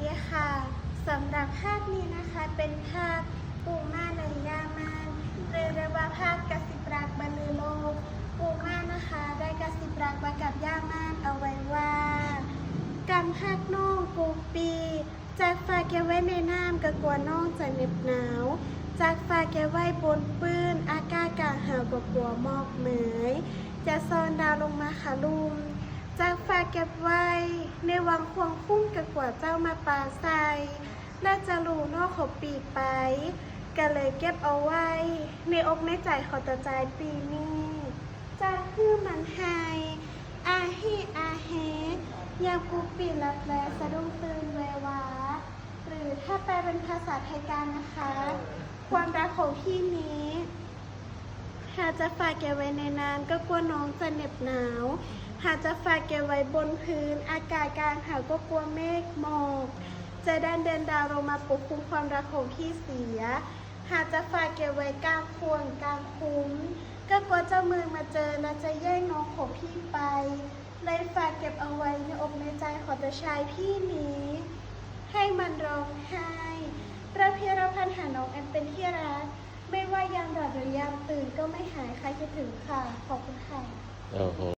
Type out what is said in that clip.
ดีค่ะสำหรับภาพนี้นะคะเป็นภาพปูม่าในยามานหรือเรียกว่าภาพกสิบรักบรรลือโลกปูม่านะคะได้กสิบรักไว้กับย่ามานเอาไว้ว่ากำหักน้องปูปีจากฝากแกไว้ในน้ำกะกลัวน้องจะเหน็บหนาวจากฝากแกไว้บนปืนอากาศกะหาวกะกลัวหมอกเหมยจะซอนดาวลงมาขาลุมจากฝาก เก็บไว้ ในวังควงคุ้มกะกว่าเจ้ามาปาใส่และจะรู้นอกขบปีไปก็เลยเก็บเอาไว้ ในอกในใจขอตะใจปีนี้จะคือมันหายอาฮีอาเฮยามกูปีลับแลสะดุ้งตื่นเววา หรือถ้าแปลเป็นภาษาไทยกันนะคะ ความรักของพี่นี้หากจะฝากแกไว้ในน้ำก็กลัวน้องจะเหน็บหนาว หากจะฝากแกไว้บนพื้น อากาศกลางหาวก็กลัวเมฆหมอกจะดันเดินดาวลงมาปกคลุมความรักของพี่เสีย หากจะฝากแกไว้กลางควงกลางคุ้ม ก็กลัวเจ้ามือมาเจอและจะแย่งน้องของพี่ไป เลยฝากเก็บเอาไว้ในอกในใจของแต่ชายพี่นี้ ให้มันร้องไห้ระเพียรพันหาน้องแอนเป็นที่รัก ไม่ว่ายามหลับหรือยามตื่นก็ไม่หายใครคิดถึงค่ะ ขอบคุณค่ะ โอ้โห